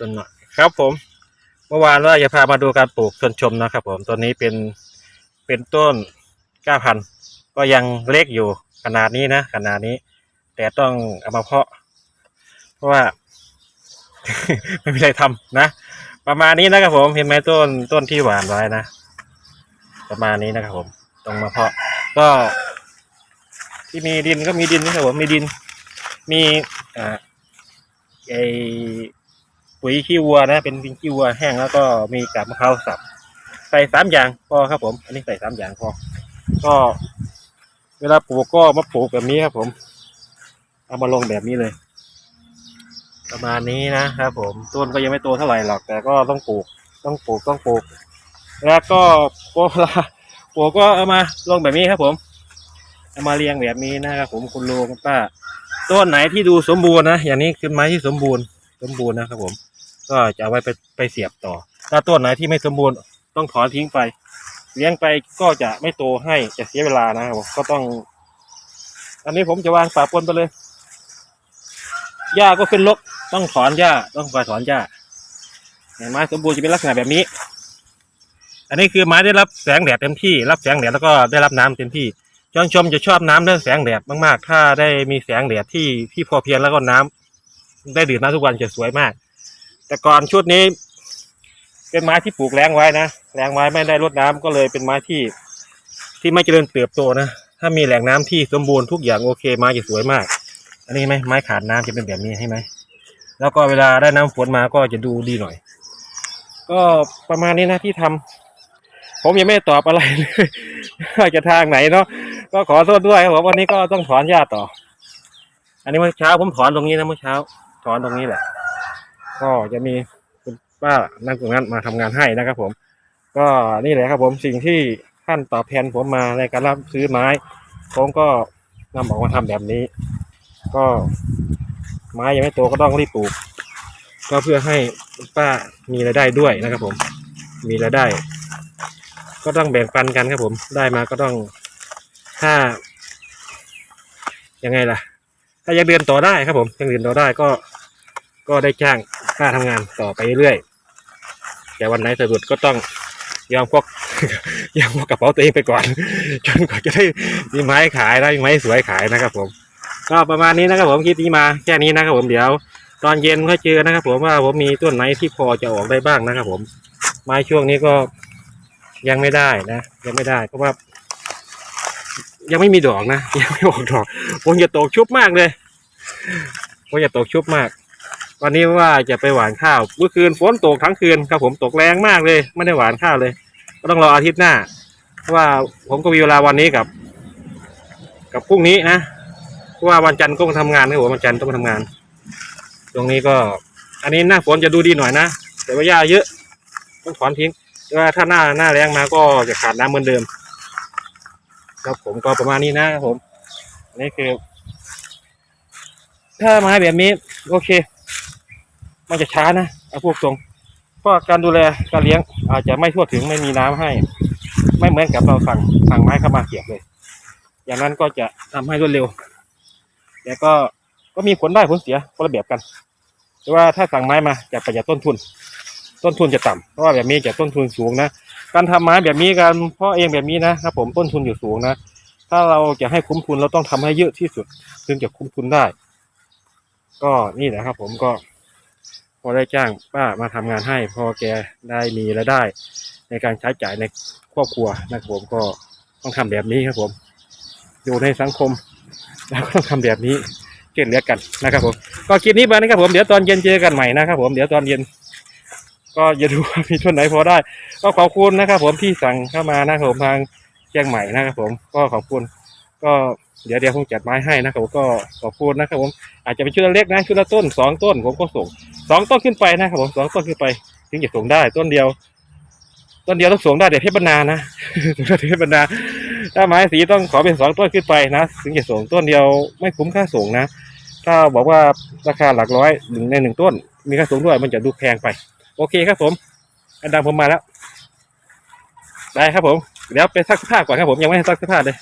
ต้นหน่อยครับผม เมื่อวานว่าจะพามาดูการปลูกชวนชมนะครับ ผมตัวนี้เป็นเป็นต้นก้าพันก็ยังเล็กอยู่ขนาดนี้นะขนาดนี้ แต่ต้องเอามาเพาะ เพราะว่า ไม่มีอะไรทำนะ ประมาณนี้นะครับผมเห็นไหมต้นต้นที่หวานไว้นะประมาณนี้นะครับ ผมต้องมาเพาะ ก็ ที่มีดินก็มีดินนะครับผมมีดิน มีอ่าไอ ปุ๋ยขี้วัวนะ เป็นดินขี้วัวแห้งแล้วก็มีกาบมะพร้าวสับ ใส่สามอย่างพอครับผม อันนี้ใส่สามอย่างพอ ก็ เวลาปลูกก็มาปลูกแบบนี้ครับผม เอามาลงแบบนี้เลย ประมาณนี้นะครับผม ต้นก็ยังไม่โตเท่าไหร่หรอก แต่ก็ต้องปลูก ต้องปลูก ต้องปลูก แล้วก็ก็เวลาปลูกก็เอามาลงแบบนี้ครับ ผม เอามาเรียงแบบนี้นะครับผม คุณลุงคุณป้าต้นไหนที่ดูสมบูรณ์นะ อย่างนี้คือไม้ที่สมบูรณ์ สมบูรณ์นะครับผม ก็จะเอาไว้ไปไปเสียบต่อ ถ้าต้นไหนที่ไม่สมบูรณ์ต้องถอนทิ้งไป เลี้ยงไปก็จะไม่โตให้จะเสียเวลานะครับก็ต้อง อันนี้ผมจะวางป่าปนไปเลยหญ้าก็ขึ้นลกต้องถอนหญ้าต้องคอยถอนหญ้าเนี่ยไม้สมบูรณ์จะเป็นลักษณะแบบนี้ อันนี้คือไม้ได้รับแสงแดดเต็มที่ รับแสงแดดแล้วก็ได้รับน้ำเต็มที่ชอนชมจะชอบน้ำเรื่องแสงแดดมากๆ ถ้าได้มีแสงแดดที่ที่พอเพียงแล้วก็น้ำได้ดื่มน้ำทุกวันจะสวยมาก แต่ก่อนชุดนี้ เป็นไม้ที่ปลูกแรงไว้นะแรงไว้ไม่ได้รดน้ำก็เลยเป็นไม้ที่ ที่ไม่เจริญเติบโตนะถ้ามีแหล่งน้ำที่สมบูรณ์ทุกอย่างโอเคไม้จะสวยมาก อันนี้ไหมไม้ขาดน้ำจะเป็นแบบนี้ใช่ไหมแล้วก็เวลาได้น้ำฝนมาก็จะดูดีหน่อย ก็ประมาณนี้นะที่ทำผมยังไม่ตอบอะไรเลยจะทางไหนเนาะก็ขอโทษด้วยครับวันนี้ก็ต้องถอนหญ้าต่อ อันนี้เมื่อเช้าผมถอนตรงนี้นะเมื่อเช้า ถอนตรงนี้แหละ ก็จะมีคุณป้านั่งตรงนั้นมาทำงานให้นะครับ ผม ก็นี่แหละครับผมสิ่งที่ท่านตอบแทนผมมาในการรับซื้อไม้ผมก็นำออกมาทำแบบนี้ ก็ไม้ยังไม่โตก็ต้องรีบปลูก ก็เพื่อให้คุณป้ามีรายได้ด้วยนะครับ ผม มีรายได้ ก็ต้องแบ่งปันกันครับผม ได้มาก็ต้องถ้ายังไงล่ะ ถ้ายังเดินต่อได้ครับผมยังเดินต่อได้ก็ ก็ได้จ้างค่าทำงานต่อไปเรื่อยแต่วันไหนสะดุดก็ต้องยอมพกยอมพกกระเป๋าตัวเองไปก่อน จนกว่าจะได้มีไม้ขายได้ไม้สวยขายนะครับผม ก็ประมาณนี้นะครับผมคลิปนี้มาแค่นี้นะครับผมเดี๋ยว ตอนเย็นค่อยเจอนะครับ ผมว่าผมมีต้นไหนที่พอจะออกได้บ้างนะครับ ผมไม้ช่วงนี้ก็ยังไม่ได้นะ ยังไม่ได้เพราะว่า ยังไม่มีดอกนะยังไม่ออกดอกผมจะตกชุบมากเลยผมจะตกชุบมาก วันนี้ว่าจะไปหวานข้าว เมื่อคืนฝนตกทั้งคืนครับผมตกแรงมากเลย ไม่ได้หวานข้าวเลย ก็ต้องรออาทิตย์หน้า เพราะว่าผมก็มีเวลาวันนี้กับ กับพรุ่งนี้นะ เพราะว่าวันจันทร์ก็ต้องทำงานครับผมวันจันทร์ต้องมาทำงาน ตรงนี้ก็ อันนี้หน้าฝนจะดูดีหน่อยนะ แต่ว่าหญ้าเยอะ ต้องถอนทิ้งแต่ว่าถ้าหน้าหน้าแรงมาก็จะขาดน้ำเหมือนเดิม ครับผมก็ประมาณนี้นะครับผมนนี้คือ ถ้าไม้แบบนี้ โอเค มันจะช้านะเอาพวกตรงเพราะการดูแลการเลี้ยงอาจจะไม่ทั่วถึงไม่มีน้ำให้ ไม่เหมือนกับเราสั่งสั่งไม้เข้ามาเสียบเลย อย่างนั้นก็จะทำให้รวดเร็วแต่ก็ก็มีผลได้ผลเสียคนละแบบกัน แต่ว่าถ้าสั่งไม้มาจะประหยัดต้นทุน ต้นทุนจะต่ำเพราะว่าแบบนี้จะต้นทุนสูงนะการทำไม้แบบนี้การเพาะเองแบบนี้นะครับผมต้นทุนอยู่สูงนะถ้าเราจะให้คุ้มทุนเราต้องทำให้เยอะที่สุดถึงจะคุ้มทุนได้ ก็นี่แหละครับผมก็ พอได้จ้างป้ามาทำงานให้ พอแกได้มีรายได้ ในการใช้จ่ายในครอบครัวนะครับผมก็ต้องทำแบบนี้ครับผม อยู่ในสังคมเราก็ต้องทำแบบนี้เช่นเหลือกันนะครับผม ก็คลิปนี้ไปนะครับผมเดี๋ยวตอนเย็นเจอกันใหม่นะครับผมเดี๋ยวตอนเย็น ก็อย่าดูมีต้นไหนพอได้ ก็ขอบคุณนะครับผมที่สั่งเข้ามานะครับผมทางเชียงใหม่นะครับผมก็ขอบคุณ ก็เดี๋ยวเดี๋ยวคงจัดไม้ให้นะครับผมก็ขอบคุณนะครับผมอาจจะเป็นชุดละเล็กนะชุดละต้นสองต้น ผมก็ส่ง สองต้นขึ้นไปนะครับผมสองต้นขึ้นไป ถึงจะส่งได้ ต้นเดียว ต้นเดียวต้องส่งได้เดี๋ยวเทพบรรณานะเทพบรรณาถ้าไม้สีต้องขอเป็นสองต้นขึ้นไปนะถึงจะส่งต้นเดียวไม่คุ้มค่าส่งนะ ถ้าบอกว่าราคาหลักร้อยหนึ่งในหนึ่งต้น มีค่าส่งด้วยมันจะดูแพงไป โอเคครับผม อันดังผมมาแล้วได้ครับผมเดี๋ยวไปซักเสื้อผ้าก่อนครับผมยังไม่ได้ซักเสื้อผ้าเลย